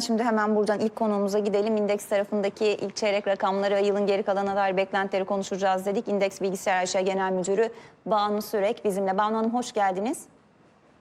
Şimdi hemen buradan ilk konuğumuza gidelim. İndeks tarafındaki ilk çeyrek rakamları ve yılın geri kalanına dair beklentileri konuşacağız dedik. İndeks Bilgisayar Aşağı Genel Müdürü Banu Sürek bizimle. Banu Hanım hoş geldiniz.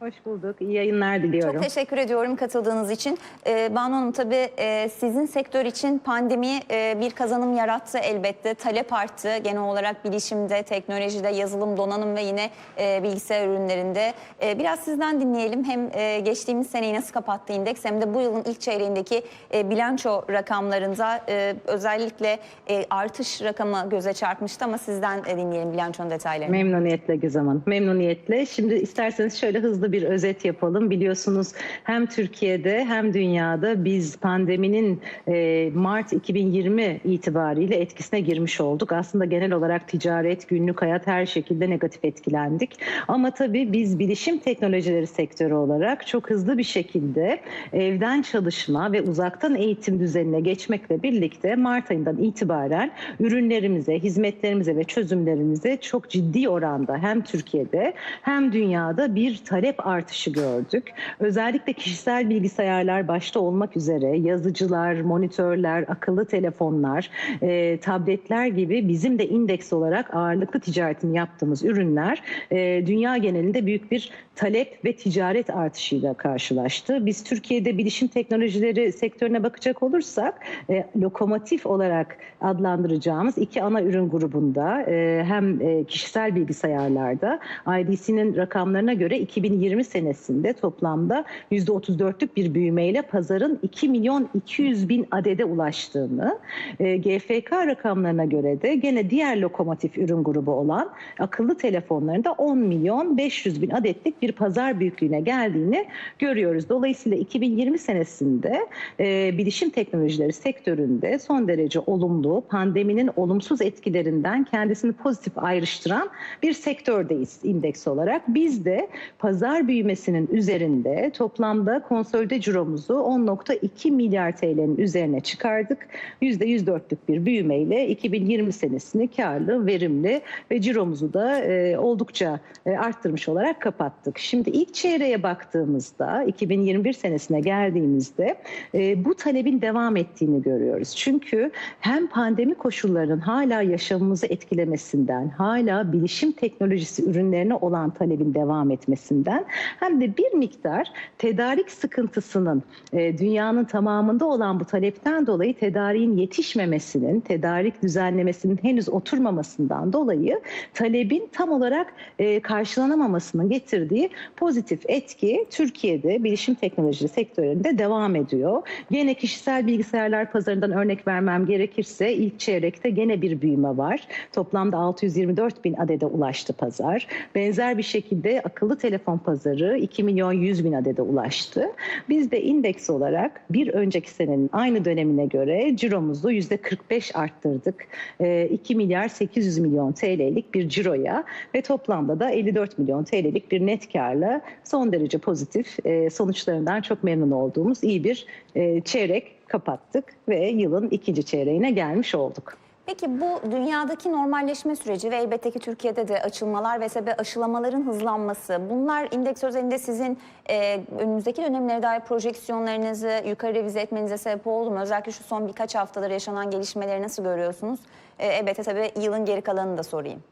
Hoş bulduk. İyi yayınlar diliyorum. Çok teşekkür ediyorum katıldığınız için. Ee, Banu Hanım tabii e, sizin sektör için pandemi e, bir kazanım yarattı elbette. Talep arttı genel olarak bilişimde, teknolojide, yazılım, donanım ve yine e, bilgisayar ürünlerinde. E, biraz sizden dinleyelim. Hem e, geçtiğimiz seneyi nasıl kapattı indeks hem de bu yılın ilk çeyreğindeki e, bilanço rakamlarında e, özellikle e, artış rakamı göze çarpmıştı ama sizden e, dinleyelim bilançonun detaylarını. Memnuniyetle Güzem Hanım. Memnuniyetle. Şimdi isterseniz şöyle hızlı bir özet yapalım. Biliyorsunuz hem Türkiye'de hem dünyada biz pandeminin e, Mart 2020 itibariyle etkisine girmiş olduk. Aslında genel olarak ticaret, günlük hayat her şekilde negatif etkilendik. Ama tabii biz bilişim teknolojileri sektörü olarak çok hızlı bir şekilde evden çalışma ve uzaktan eğitim düzenine geçmekle birlikte Mart ayından itibaren ürünlerimize, hizmetlerimize ve çözümlerimize çok ciddi oranda hem Türkiye'de hem dünyada bir talep artışı gördük. Özellikle kişisel bilgisayarlar başta olmak üzere yazıcılar, monitörler, akıllı telefonlar, e, tabletler gibi bizim de indeks olarak ağırlıklı ticaretini yaptığımız ürünler e, dünya genelinde büyük bir talep ve ticaret artışıyla karşılaştı. Biz Türkiye'de bilişim teknolojileri sektörüne bakacak olursak e, lokomotif olarak adlandıracağımız iki ana ürün grubunda e, hem e, kişisel bilgisayarlarda IDC'nin rakamlarına göre 2020 senesinde toplamda %34'lük bir büyümeyle pazarın 2 milyon 200 bin adede ulaştığını, e, GFK rakamlarına göre de gene diğer lokomotif ürün grubu olan akıllı telefonlarında 10 milyon 500 bin adetlik bir pazar büyüklüğüne geldiğini görüyoruz. Dolayısıyla 2020 senesinde e, bilişim teknolojileri sektöründe son derece olumlu, pandeminin olumsuz etkilerinden kendisini pozitif ayrıştıran bir sektördeyiz indeks olarak. Biz de pazar büyümesinin üzerinde toplamda konsolide ciromuzu 10.2 milyar TL'nin üzerine çıkardık. %104'lük bir büyümeyle 2020 senesini karlı, verimli ve ciromuzu da e, oldukça e, arttırmış olarak kapattık. Şimdi ilk çeyreğe baktığımızda 2021 senesine geldiğimizde e, bu talebin devam ettiğini görüyoruz. Çünkü hem pandemi koşullarının hala yaşamımızı etkilemesinden, hala bilişim teknolojisi ürünlerine olan talebin devam etmesinden hem de bir miktar tedarik sıkıntısının e, dünyanın tamamında olan bu talepten dolayı tedariğin yetişmemesinin, tedarik düzenlemesinin henüz oturmamasından dolayı talebin tam olarak e, karşılanamamasının getirdiği pozitif etki Türkiye'de bilişim teknoloji sektöründe devam ediyor. Gene kişisel bilgisayarlar pazarından örnek vermem gerekirse ilk çeyrekte gene bir büyüme var. Toplamda 624 bin adede ulaştı pazar. Benzer bir şekilde akıllı telefon pazarı 2 milyon 100 bin adede ulaştı. Biz de indeks olarak bir önceki senenin aynı dönemine göre ciromuzu %45 arttırdık. Ee, 2 milyar 800 milyon TL'lik bir ciroya ve toplamda da 54 milyon TL'lik bir net karla son derece pozitif e, sonuçlarından çok memnun olduğumuz iyi bir e, çeyrek kapattık ve yılın ikinci çeyreğine gelmiş olduk. Peki bu dünyadaki normalleşme süreci ve elbette ki Türkiye'de de açılmalar ve sebe aşılamaların hızlanması bunlar indeks özelinde sizin e, önümüzdeki dönemlere dair projeksiyonlarınızı yukarı revize etmenize sebep oldu mu? Özellikle şu son birkaç haftadır yaşanan gelişmeleri nasıl görüyorsunuz? E, elbette tabii yılın geri kalanını da sorayım.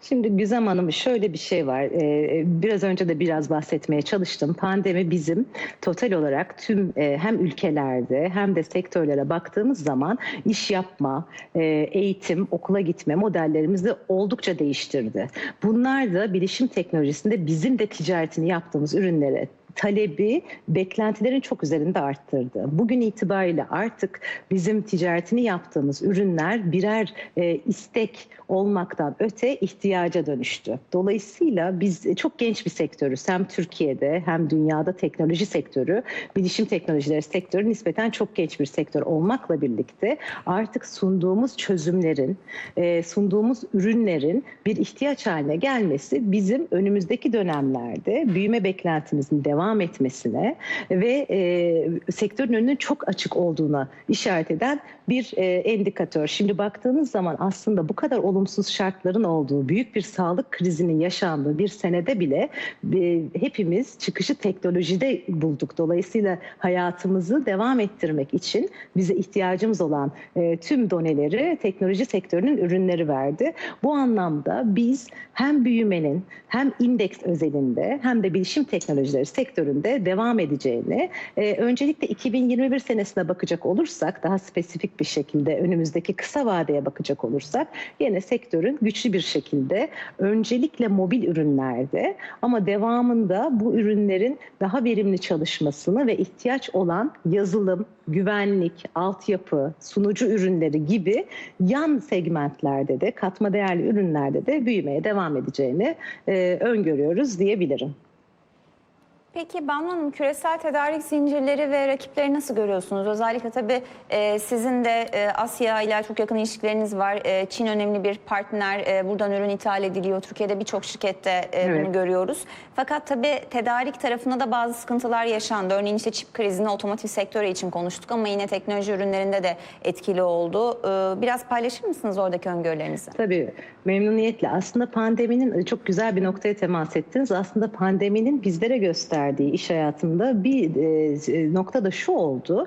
Şimdi Güzem Hanım şöyle bir şey var. Ee, biraz önce de biraz bahsetmeye çalıştım. Pandemi bizim total olarak tüm e, hem ülkelerde hem de sektörlere baktığımız zaman iş yapma, e, eğitim, okula gitme modellerimizi oldukça değiştirdi. Bunlar da bilişim teknolojisinde bizim de ticaretini yaptığımız ürünlere talebi beklentilerin çok üzerinde arttırdı. Bugün itibariyle artık bizim ticaretini yaptığımız ürünler birer e, istek olmaktan öte ihtiyaca dönüştü. Dolayısıyla biz çok genç bir sektörüz. Hem Türkiye'de hem dünyada teknoloji sektörü, bilişim teknolojileri sektörü nispeten çok genç bir sektör olmakla birlikte artık sunduğumuz çözümlerin, e, sunduğumuz ürünlerin bir ihtiyaç haline gelmesi bizim önümüzdeki dönemlerde büyüme beklentimizin devam devam etmesine ve e, sektörün önünün çok açık olduğuna işaret eden bir e, endikatör. Şimdi baktığınız zaman aslında bu kadar olumsuz şartların olduğu, büyük bir sağlık krizinin yaşandığı bir senede bile e, hepimiz çıkışı teknolojide bulduk. Dolayısıyla hayatımızı devam ettirmek için bize ihtiyacımız olan e, tüm doneleri teknoloji sektörünün ürünleri verdi. Bu anlamda biz hem büyümenin hem indeks özelinde hem de bilişim teknolojileri sektöründe devam edeceğini, e, öncelikle 2021 senesine bakacak olursak daha spesifik bir şekilde önümüzdeki kısa vadeye bakacak olursak yine sektörün güçlü bir şekilde öncelikle mobil ürünlerde ama devamında bu ürünlerin daha verimli çalışmasını ve ihtiyaç olan yazılım, güvenlik, altyapı, sunucu ürünleri gibi yan segmentlerde de katma değerli ürünlerde de büyümeye devam edeceğini e, öngörüyoruz diyebilirim. Peki Banu Hanım küresel tedarik zincirleri ve rakipleri nasıl görüyorsunuz? Özellikle tabii e, sizin de e, Asya ile çok yakın ilişkileriniz var. E, Çin önemli bir partner. E, buradan ürün ithal ediliyor. Türkiye'de birçok şirkette e, Evet. bunu görüyoruz. Fakat tabii tedarik tarafında da bazı sıkıntılar yaşandı. Örneğin işte çip krizini otomotiv sektörü için konuştuk ama yine teknoloji ürünlerinde de etkili oldu. E, biraz paylaşır mısınız oradaki öngörülerinizi? Tabii memnuniyetle. Aslında pandeminin çok güzel bir noktaya temas ettiniz. Aslında pandeminin bizlere gösterdiği iş hayatında bir e, nokta da şu oldu.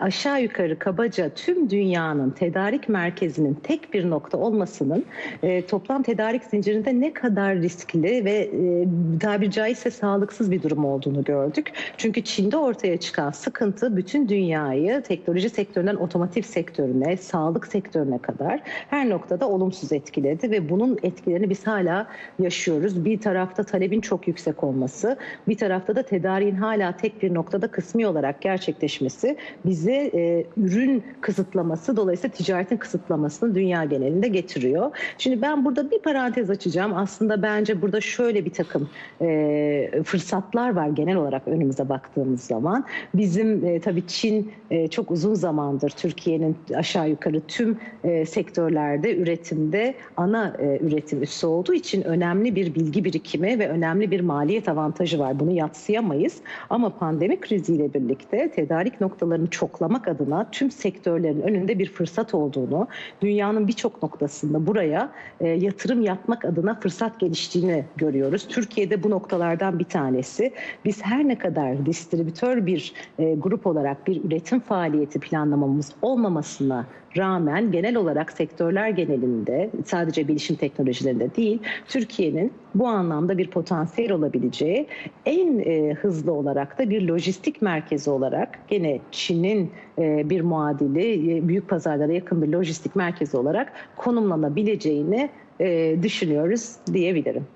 Aşağı yukarı kabaca tüm dünyanın tedarik merkezinin tek bir nokta olmasının e, toplam tedarik zincirinde ne kadar riskli ve e, tabiri caizse sağlıksız bir durum olduğunu gördük. Çünkü Çin'de ortaya çıkan sıkıntı bütün dünyayı teknoloji sektöründen otomotiv sektörüne, sağlık sektörüne kadar her noktada olumsuz etkiledi ve bunun etkilerini biz hala yaşıyoruz. Bir tarafta talebin çok yüksek olması, bir tarafta da tedariğin hala tek bir noktada kısmi olarak gerçekleşmesi bize e, ürün kısıtlaması dolayısıyla ticaretin kısıtlamasını dünya genelinde getiriyor. Şimdi ben burada bir parantez açacağım. Aslında bence burada şöyle bir takım e, fırsatlar var genel olarak önümüze baktığımız zaman. Bizim e, tabii Çin e, çok uzun zamandır Türkiye'nin aşağı yukarı tüm e, sektörlerde üretimde ana e, üretim üssü olduğu için önemli bir bilgi birikimi ve önemli bir maliyet avantajı var. Bunu yatsıyamayız. Ama pandemi kriziyle birlikte tedarik noktalarını çoklamak adına tüm sektörlerin önünde bir fırsat olduğunu, dünyanın birçok noktasında buraya e, yatırım yapmak adına fırsat geliştiğini görüyoruz. Türkiye'de bu noktalardan bir tanesi. Biz her ne kadar distribütör bir e, grup olarak bir üretim faaliyeti planlamamız olmamasına rağmen genel olarak sektörler genelinde sadece bilişim teknolojilerinde değil Türkiye'nin bu anlamda bir potansiyel olabileceği en e, hızlı olarak da bir lojistik merkezi olarak gene Çin'in e, bir muadili e, büyük pazarlara yakın bir lojistik merkezi olarak konumlanabileceğini e, düşünüyoruz diyebilirim.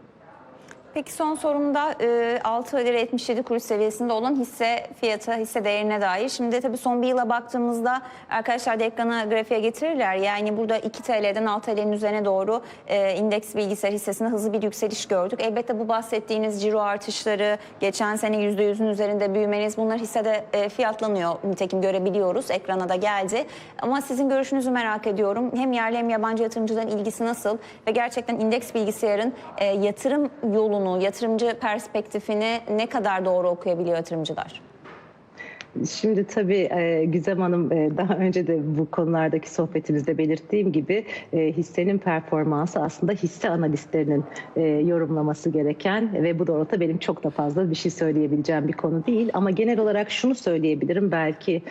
Peki son sorumda e, 6 lira 77 kuruş seviyesinde olan hisse fiyatı, hisse değerine dair. Şimdi tabii son bir yıla baktığımızda arkadaşlar da ekrana grafiğe getirirler. Yani burada 2 TL'den 6 TL'nin üzerine doğru e, indeks bilgisayar hissesinde hızlı bir yükseliş gördük. Elbette bu bahsettiğiniz ciro artışları, geçen sene %100'ün üzerinde büyümeniz bunlar hissede e, fiyatlanıyor. Nitekim görebiliyoruz. Ekrana da geldi. Ama sizin görüşünüzü merak ediyorum. Hem yerli hem yabancı yatırımcıların ilgisi nasıl? Ve gerçekten indeks bilgisayarın e, yatırım yolunu, yatırımcı perspektifini ne kadar doğru okuyabiliyor yatırımcılar? Şimdi tabii e, Gizem Hanım e, daha önce de bu konulardaki sohbetimizde belirttiğim gibi e, hissenin performansı aslında hisse analistlerinin e, yorumlaması gereken ve bu doğrultuda benim çok da fazla bir şey söyleyebileceğim bir konu değil. Ama genel olarak şunu söyleyebilirim belki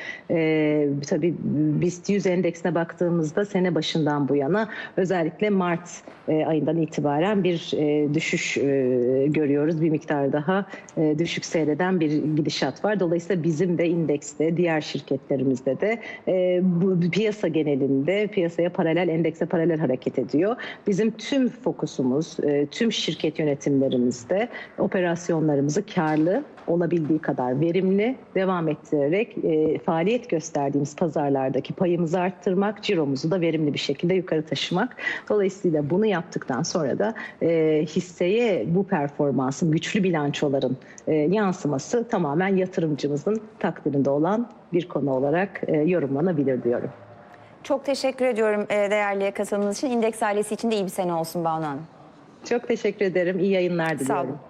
tabii BIST 100 endeksine baktığımızda sene başından bu yana özellikle Mart ayından itibaren bir düşüş görüyoruz. Bir miktar daha düşük seyreden bir gidişat var. Dolayısıyla bizim de indekste, diğer şirketlerimizde de e, bu piyasa genelinde piyasaya paralel, endekse paralel hareket ediyor. Bizim tüm fokusumuz, e, tüm şirket yönetimlerimizde operasyonlarımızı karlı olabildiği kadar verimli devam ettirerek e, faaliyet gösterdiğimiz pazarlardaki payımızı arttırmak, ciromuzu da verimli bir şekilde yukarı taşımak. Dolayısıyla bunu yaptıktan sonra da e, hisseye bu performansın, güçlü bilançoların e, yansıması tamamen yatırımcımızın takdirinde olan bir konu olarak e, yorumlanabilir diyorum. Çok teşekkür ediyorum e, değerli katılımınız için. İndeks ailesi için de iyi bir sene olsun Banu Hanım. Çok teşekkür ederim. İyi yayınlar diliyorum. Sağ olun.